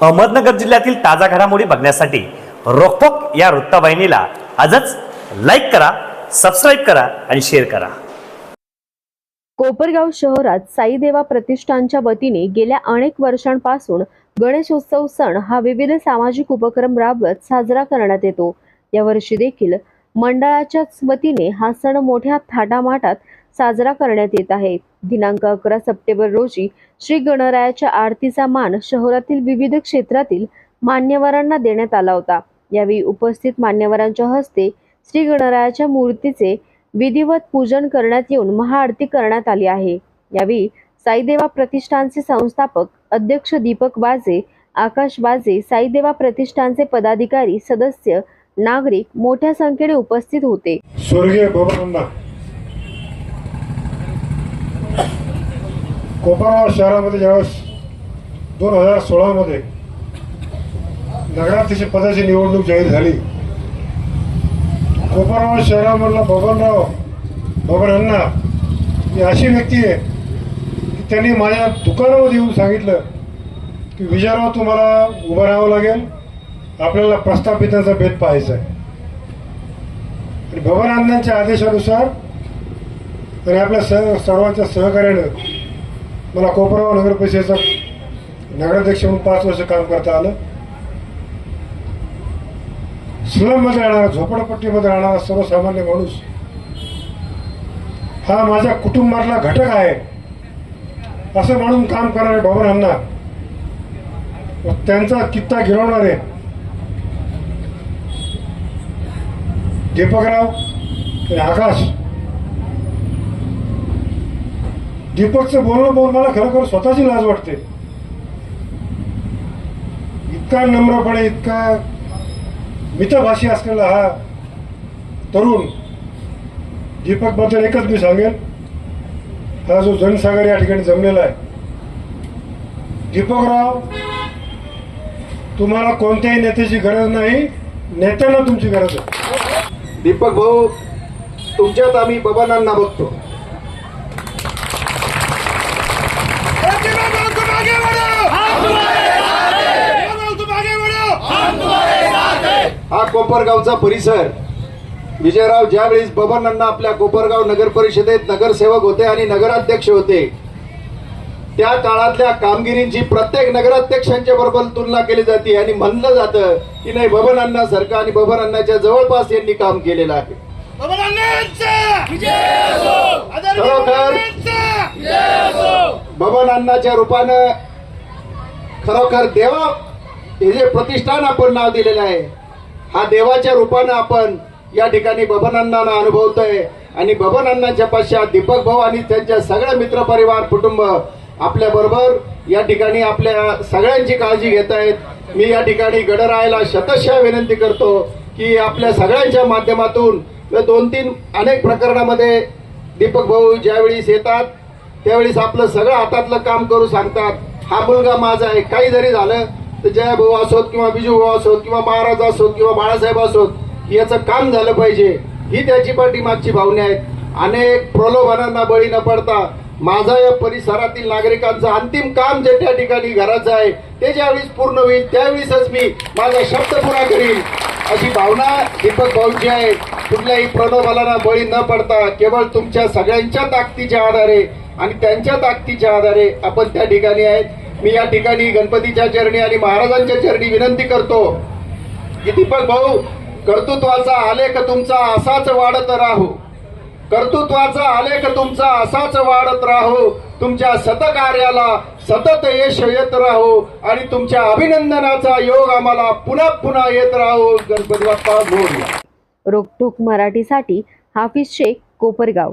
अहमदनगर जिल्ह्यातील ताजा घडामोडी बघण्यासाठी रोखोक या वृत्तवाहिनीला आजच लाईक करा सबस्क्राईब करा आणि शेअर करा. कोपरगाव शहरात साईदेवा प्रतिष्ठानच्या वतीने गेल्या अनेक वर्षांपासून गणेशोत्सव सण हा विविध सामाजिक उपक्रम राबवत साजरा करण्यात येतो. यावर्षी देखील मंडळाच्याच वतीने हा सण मोठ्या थाटामाटात साजरा करण्यात येत आहे. दिनांक अकरा सप्टेंबर रोजी श्री गणरायाच्या आरतीचा मान शहरातील विविध क्षेत्रातील मान्यवरांना देण्यात आला होता. यावेळी उपस्थित मान्यवरांच्या हस्ते श्री गणरायाच्या मूर्तीचे विधिवत पूजन करण्यात येऊन महाआरती करण्यात आली आहे. यावेळी साईदेवा प्रतिष्ठानचे संस्थापक अध्यक्ष दीपक बाजे आकाश बाजे साईदेवा प्रतिष्ठानचे पदाधिकारी सदस्य नागरिक मोठ्या संख्येने उपस्थित होते. स्वर्गीय कोपरगाव शहरामध्ये ज्यावेळेस दोन हजार सोळामध्ये नगराध्यक्ष पदाची निवडणूक जाहीर झाली कोपरगाव शहरामधला बबनराव बबन अण्णा ही अशी व्यक्ती आहे की त्यांनी माझ्या दुकानामध्ये येऊन सांगितलं की विजयराव तुम्हाला उभं राहावं लागेल आपल्याला प्रस्थापितांचा भेद पाहायचा आहे. आणि भवन अण्णांच्या आदेशानुसार आणि आपल्या सह सर्वांच्या सहकार्यानं मला कोपराव नगर परिषदेचा नगराध्यक्ष म्हणून पाच वर्ष काम करता आलं. स्लममध्ये राहणारा झोपडपट्टीमध्ये राहणारा सर्वसामान्य माणूस हा माझ्या कुटुंबातला घटक आहे. असं म्हणून काम करणारे बाबरांना त्यांचा कित्ता गिरवणारे दीपकराव आणि आकाश दीपकचं बोलणं बघून मला खरोखर स्वतःची लाज वाटते. इतका नम्रपणे इतका मितभाषी असलेला हा तरुण दीपकबद्दल एकच मी सांगेन हा जो जनसागर या ठिकाणी जमलेला आहे. दीपकराव तुम्हाला कोणत्याही नेत्याची गरज नाही नेत्यांना तुमची गरज आहे. दीपक भाऊ तुमच्यात आम्ही बबानांना बघतो. हा कोपरगावचा परिसर. विजयराव ज्यावेळेस बबनांना आपल्या कोपरगाव नगर परिषदेत नगरसेवक होते आणि नगराध्यक्ष होते त्या काळातल्या कामगिरींची प्रत्येक नगराध्यक्षांच्या बरोबर तुलना केली जाते आणि म्हणलं जातं की नाही बबन अण्णासारखं आणि बबन अण्णाच्या जवळपास यांनी काम केलेलं आहे. खरोखर बबन अण्णाच्या रूपानं खरोखर देवा हे जे प्रतिष्ठान आपण नाव दिलेलं आहे हा देवाच्या रूपानं आपण या ठिकाणी बबनांना अनुभवतोय. आणि बबन बबनांनाच्या पश्चात दीपक भाऊ आणि त्यांच्या सगळ्या मित्रपरिवार कुटुंब आपल्या बरोबर या ठिकाणी आपल्या सगळ्यांची काळजी घेत आहेत. मी या ठिकाणी गडरायला शतशः विनंती करतो की आपल्या सगळ्यांच्या माध्यमातून या दोन तीन अनेक प्रकरणामध्ये दीपक भाऊ ज्यावेळेस येतात त्यावेळेस आपलं सगळं हातातलं काम करू सांगतात. हा मुलगा माझा आहे. काही जरी झालं तर जय भाऊ असोत किंवा बिजू भाऊ असोत किंवा महाराज असोत किंवा बाळासाहेब असोत याचं काम झालं पाहिजे. ही त्याची पाठीमागची भावना आहे अनेक प्रलोभनांना बळी न पडता माझा या परिसरातील नागरिकांचं अंतिम काम जे त्या ठिकाणी घराचं आहे ते ज्यावेळेस पूर्ण होईल त्यावेळेसच मी माझा शब्द पुरा करीन. अशी भावना दीपक भाऊची आहे. कुठल्याही प्रलोभनाला बळी न पडता केवळ तुमच्या सगळ्यांच्या ताकदीच्या आधारे आणि त्यांच्या ताकदीच्या आधारे आपण त्या ठिकाणी आहेत. मी या ठिकाणी गणपतीच्या चरणी आणि महाराजांच्या चरणी विनंती करतो की दीपक भाऊ कर्तृत्वाचा आलेख तुमचा असाच वाढत राहू. कर्तृत्वाचा आलेख तुमचा असाच वाढत राहू. तुमच्या सतकार्याला सतत यश येत राहू आणि तुमच्या अभिनंदनाचा योग आम्हाला पुन्हा पुन्हा येत राहू. गणपती बाप्पा मोरया. रोकटोक मराठीसाठी हाफिज शेख कोपरगाव.